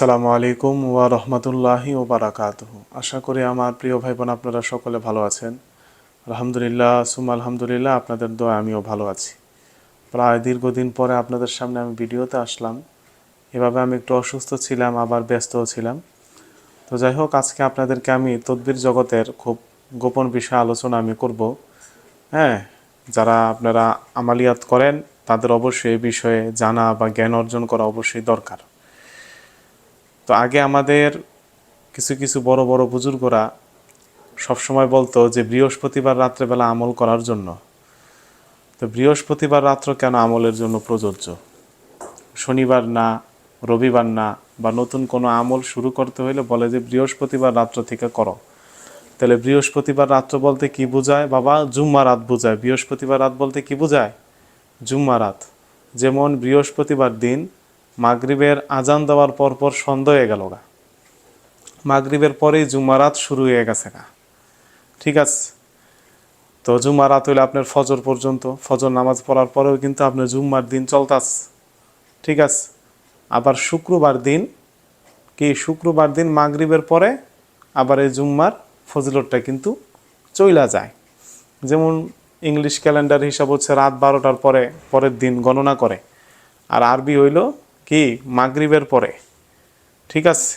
আসসালামু আলাইকুম ওয়া রহমতুল্লাহি ও বারাকাতুহু। আশা করি আমার প্রিয় ভাই বোন আপনারা সকলে ভালো আছেন। আলহামদুলিল্লাহ সুম আলহামদুলিল্লাহ, আপনাদের দোয়া আমিও ভালো আছি। প্রায় দীর্ঘদিন পরে আপনাদের সামনে আমি ভিডিওতে আসলাম। এভাবে আমি একটু অসুস্থ ছিলাম, আবার ব্যস্তও ছিলাম। তো যাই হোক, আজকে আপনাদেরকে আমি তদ্বির জগতের খুব গোপন বিষয়ে আলোচনা আমি করব। হ্যাঁ যারা আপনারা আমালিয়াত করেন, তাদের অবশ্যই এই বিষয়ে জানা বা জ্ঞান অর্জন করা অবশ্যই দরকার। তো আগে আমাদের কিছু কিছু বড় বড় বুজুর্গরা সবসময় বলতো যে বৃহস্পতিবার রাত্রেবেলা আমল করার জন্য। তো বৃহস্পতিবার রাত্র কেন আমলের জন্য প্রযোজ্য? শনিবার না, রবিবার না, বা নতুন কোনো আমল শুরু করতে হলে বলে যে বৃহস্পতিবার রাত্র থেকে করো। তাহলে বৃহস্পতিবার রাত্র বলতে কি বোঝায়? বাবা জুম্মা রাত বোঝায়। বৃহস্পতিবার রাত বলতে কি বোঝায়? জুম্মা রাত। যেমন বৃহস্পতিবার দিন মাগরিবের আজান দেওয়ার পর পর সন্ধ্যা হয়ে গেল গা। মাগরিবের পরেই জুম্মারাত শুরু হয়ে গেছে গা। ঠিক আছে। তো জুম্মারাত হইলে আপনার ফজর পর্যন্ত, ফজর নামাজ পড়ার পরেও কিন্তু আপনার জুম্মার দিন চলতাস ঠিক আছে। আবার শুক্রবার দিন, কি শুক্রবার দিন মাগরিবের পরে আবার এই জুম্মার ফজিলতটা কিন্তু চইলা যায়। যেমন ইংলিশ ক্যালেন্ডার হিসাব হচ্ছে রাত বারোটার পরে, পরের দিন গণনা করে। আর আরবি হইল কি? মাগরিবের পরে। ঠিক আছে?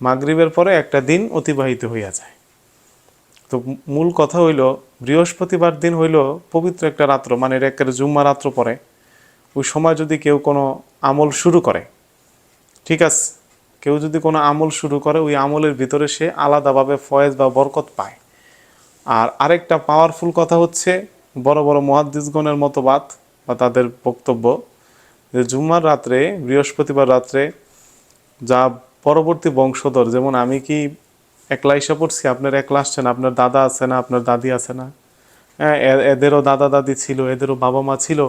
মাগরিবের পরে একটা দিন অতিবাহিত হইয়া যায়। তো মূল কথা হইল, বৃহস্পতিবার দিন হইল পবিত্র একটা রাত্র মানে একের জুম্মা রাত্র পরে। ওই সময় যদি কেউ কোনো আমল শুরু করে, ঠিক আছে? কেউ যদি কোনো আমল শুরু করে, ওই আমলের ভিতরে সে আলাদাভাবে ফয়েজ বা বরকত পায়। আর আরেকটা পাওয়ারফুল কথা হচ্ছে, বড় বড় মহাদ্দিসগণের মতবাদ বা তাদের বক্তব্য যে জুম্মার রাত্রে, বৃহস্পতিবার রাত্রে যা পরবর্তী বংশধর, যেমন আমি কি একলা এসে পড়ছি? আপনার একলা আসছেন আপনার দাদা আছে না, আপনার দাদি আছে না? হ্যাঁ এদেরও দাদা দাদি ছিল, এদেরও বাবা মা ছিল।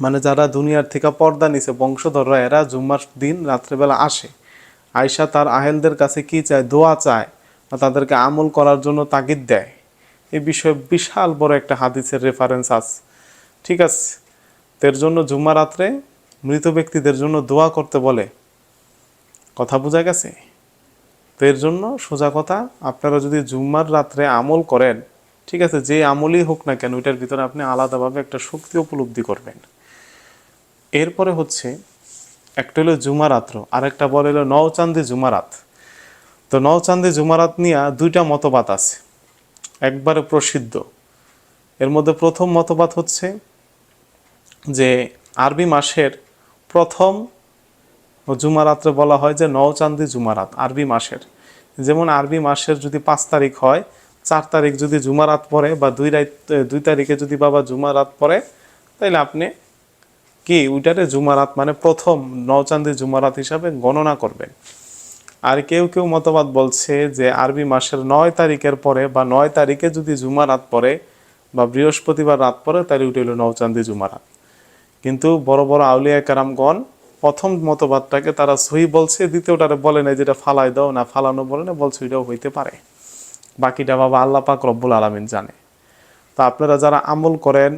মানে যারা দুনিয়ার থেকে পর্দা নিছে, বংশধররা, এরা জুম্মার দিন রাত্রেবেলা আসে। আয়সা তার আহেলদের কাছে কি চায়? দোয়া চায় বা তাদেরকে আমল করার জন্য তাগিদ দেয়। এই বিষয়ে বিশাল বড় একটা হাদিসের রেফারেন্স আছে। ঠিক আছে? তো এর জন্য জুম্মা রাত্রে মৃত ব্যক্তিদের জন্য দোয়া করতে বলে। কথা বোঝা গেছে? তো এর জন্য সোজা কথা, আপনারা যদি জুম্মার রাত্রে আমল করেন, ঠিক আছে, যে আমলই হোক না কেন ওইটার ভিতরে আপনি আলাদাভাবে একটা শক্তি উপলব্ধি করবেন। এরপরে হচ্ছে, একটা হলো জুমারাত্র আর একটা বলে হলো নওচান্দি জুমারাত তো নওচান্দি জুমারাত নিয়ে দুইটা মতবাদ আছে। একবারে প্রসিদ্ধ। এর মধ্যে প্রথম মতবাদ হচ্ছে যে আরবি মাসের প্রথম জুমারাত্রে বলা হয় যে নওচান্দি জুমারাত আরবি মাসের। যেমন আরবি মাসের যদি পাঁচ তারিখ হয়, চার তারিখ যদি জুমারাত পড়ে বা দুই রাত দুই তারিখে যদি বাবা জুমারাত পড়ে তাহলে আপনি কি ওইটারে জুমারাত মানে প্রথম নওচান্দি জুমারাত হিসাবে গণনা করবেন। আর কেউ কেউ মতবাদ বলছে যে আরবি মাসের নয় তারিখের পরে বা নয় তারিখে যদি জুমারাত পড়ে বা বৃহস্পতিবার রাত পরে তাহলে ওইটা হলো নওচান্দি জুমারাত কিন্তু বড় বড় আউলিয়া কারামগণ প্রথম মতবাদটাকে তারা সহি বলছে, দ্বিতীয়টারে বলে না যেটা ফালাই দাও, না ফালানো বলে না বলছে ওইটাও হইতে পারে। বাকিটা বাবা আল্লাহ পাক রব্বুল আলমিন জানে। তা আপনারা যারা আমল করেন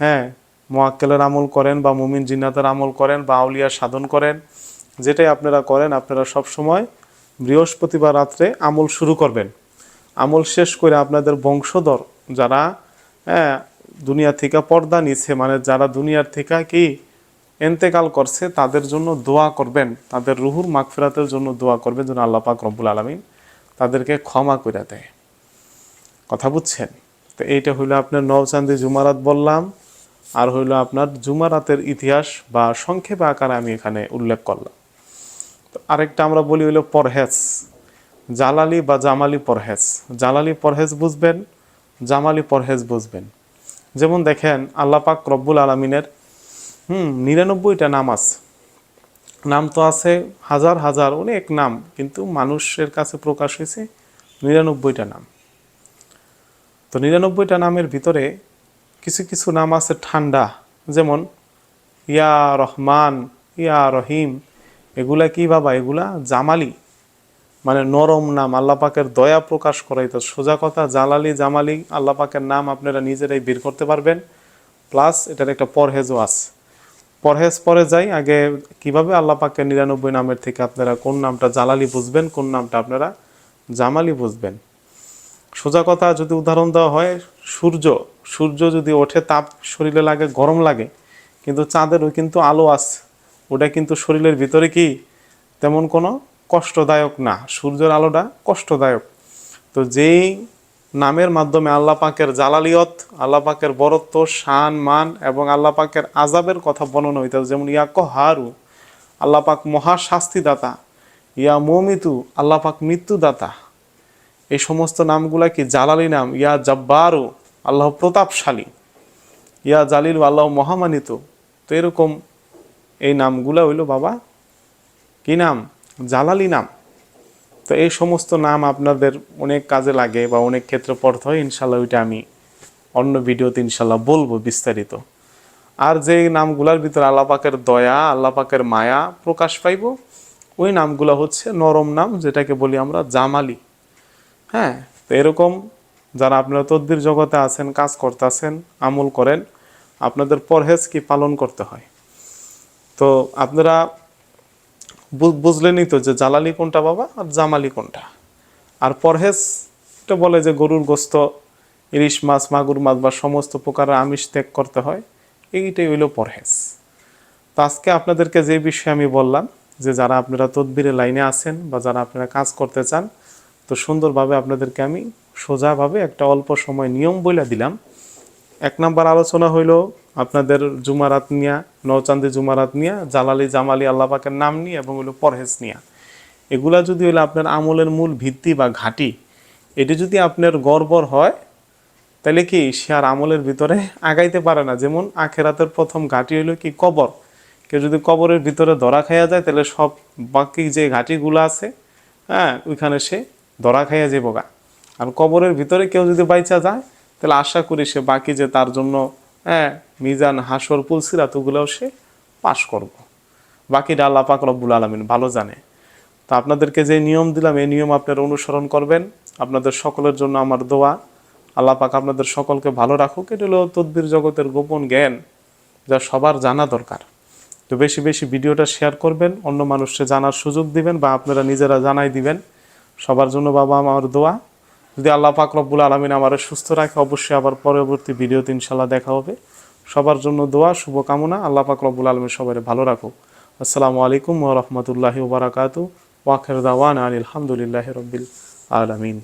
হ্যাঁ মোয়াক্কেলের আমল করেন বা মুমিন জিন্নাতের আমল করেন বা আউলিয়া সাধন করেন, যেটাই আপনারা করেন, আপনারা সব সময় বৃহস্পতিবার রাত্রে আমল শুরু করবেন। আমল শেষ করে আপনাদের বংশধর যারা হ্যাঁ দুনিয়া থেকে পর্দা নিছে। মানে যারা দুনিয়ার থেকে কি এন্তেকাল করছে, তাদের জন্য দোয়া করবেন। তাদের রুহুর মাগফিরাতের জন্য দোয়া করবেন যেন আল্লাহ পাক রব্বুল আলমিন তাদেরকে ক্ষমা করে দেয়। কথা বুঝছেন? তো এইটা হইল আপনার নওচান্দি জুমারাত বললাম, আর হইল আপনার জুমারাতের ইতিহাস বা সংক্ষেপে আকারে আমি এখানে উল্লেখ করলাম। তো আরেকটা আমরা বলি হইল পরহেজ। জালালি বা জামালি পরহেজ। জালালি পরহেজ বুঝবেন, জামালি পরহেজ বুঝবেন। যেমন দেখেন, আল্লাহ পাক রব্বুল আলমিনের, হুম, নিরানব্বইটা নাম আছে। নাম তো আছে হাজার হাজার অনেক নাম, কিন্তু মানুষের কাছে প্রকাশ হয়েছে নিরানব্বইটা নাম। তো নিরানব্বইটা নামের ভিতরে কিছু কিছু নাম আছে ঠান্ডা, যেমন, ইয়া রহমান, ইয়া রহিম, এগুলা কি বাবা? এগুলা জামালি। মানে নরম নাম, আল্লাহ পাকের দয়া প্রকাশ করাই তো সোজা কথা, জালালি জামালি, আল্লাহ পাকের নাম আপনারা নিজেরাই বের করতে পারবেন। প্লাস এটার একটা পরহেজও আছে। পরহেজ পরে যাই, আগে কীভাবে আল্লাহ পাকের নিরানব্বই নামের থেকে আপনারা কোন নামটা জালালি বুঝবেন, কোন নামটা আপনারা জামালি বুঝবেন। সোজা কথা যদি উদাহরণ দেওয়া হয়, সূর্য সূর্য যদি ওঠে তাপ শরীরে লাগে, গরম লাগে, কিন্তু চাঁদেরও কিন্তু আলো আছে। ওটা কিন্তু শরীরের ভিতরে কি? তেমন কোনো কষ্টদায়ক না, সূর্যের আলোটা কষ্টদায়ক। তো যেই নামের মাধ্যমে আল্লাহ পাকের জালালিয়ত, আল্লাহ পাকের বরত্ব, শান, মান এবং আল্লাহ পাকের আজাবের কথা বর্ণনা হইতে যেমন ইয়া কহারু, আল্লাহ পাক মহা শাস্তিদাতা ইয়া মমিতু, আল্লাহ পাক মৃত্যুদাতা। এই সমস্ত নামগুলা কি জালালি নাম? ইয়া জব্বারু, আল্লাহ প্রতাপশালী। ইয়া জালিল, আল্লাহ মহামানিত। তো এরকম এই নামগুলা হইল বাবা, কি নাম? জালালি নাম। তো এই সমস্ত নাম আপনাদের অনেক কাজে লাগে বা অনেক ক্ষেত্রে পড়তে হয়। ইনশাল্লাহ ওইটা আমি অন্য ভিডিওতে ইনশাল্লাহ বলব বিস্তারিত। আর যে নামগুলার ভিতরে আল্লাহ পাকের দয়া, আল্লাহ পাকের মায়া প্রকাশ পাইব, ওই নামগুলো হচ্ছে নরম নাম, যেটাকে বলি আমরা জামালি। হ্যাঁ তো এরকম যারা আপনারা তদ্বির জগতে আছেন, কাজ করতে আছেন আমল করেন, আপনাদের পরহেজ কি পালন করতে হয়? তো আপনারা বুঝলেনই তো যে জালালি কোনটা বাবা আর জামালি কোনটা? আর পরহেজ এটা বলে যে গরুর গোস্ত, ইলিশ মাছ, মাগুর মাছ বা সমস্ত প্রকারের আমিষ ত্যাগ করতে হয়, এইটাই হইল পরহেজ। তো আজকে আপনাদেরকে যে বিষয়ে আমি বললাম, যে যারা আপনারা তদবিরের লাইনে আছেন বা যারা আপনারা কাজ করতে চান, তো সুন্দরভাবে আপনাদেরকে আমি সোজাভাবে একটা অল্প সময় নিয়ম বলে দিলাম। এক নাম্বার আলোচনা হইল আপনাদের জুমারাত নিয়া নৌচান্দি জুমারাত নিয়া, জালালি জামালি আল্লাহ পাকের নাম নিয়ে এবং হইল পরহেজ নিয়া। এগুলা যদি হইল আপনার আমলের মূল ভিত্তি বা ঘাঁটি, এটি যদি আপনার গর্বর হয়, তাহলে কি সে আর আমলের ভিতরে আগাইতে পারে না? যেমন আখেরাতের প্রথম ঘাঁটি হইল কি কবর। কেউ যদি কবরের ভিতরে ধরা খাইয়া যায়, তাহলে সব বাকি যে ঘাঁটিগুলো আছে হ্যাঁ ওইখানে সে ধরা খাইয়া যাব গা আর কবরের ভিতরে কেউ যদি বাইচা যায় তাহলে আশা করি সে বাকি যে তার জন্য হ্যাঁ মিজান, হাসর, পুলসিরাত, ওগুলোও সে পাশ করব। বাকিটা আল্লাহ পাক রব্বুল আলমিন ভালো জানে। তো আপনাদেরকে যে নিয়ম দিলাম, এই নিয়ম আপনারা অনুসরণ করবেন। আপনাদের সকলের জন্য আমার দোয়া। আল্লাহ পাক আপনাদের সকলকে ভালো রাখুক। এটা হলো তদ্বির জগতের গোপন জ্ঞান, যা সবার জানা দরকার। তো বেশি বেশি ভিডিওটা শেয়ার করবেন, অন্য মানুষকে জানার সুযোগ দিবেন বা আপনারা নিজেরা জানাই দিবেন। সবার জন্য বাবা আমার দোয়া। যদি আল্লাহ পাক রব্বুল আলমিন আমার সুস্থ রাখে, অবশ্যই আবার পরবর্তী ভিডিওতে ইনশাল্লাহ দেখা হবে। সবার জন্য দোয়া, শুভকামনা, আল্লাহ পাক রব্বুল আলমিন সবাই ভালো রাখুক। আসসালামু আলাইকুম ওরহমতুল্লাহি ওবরাকাতু ওয়াখের দাওয়ান আলহামদুলিল্লাহ রব্বিল আলমিন।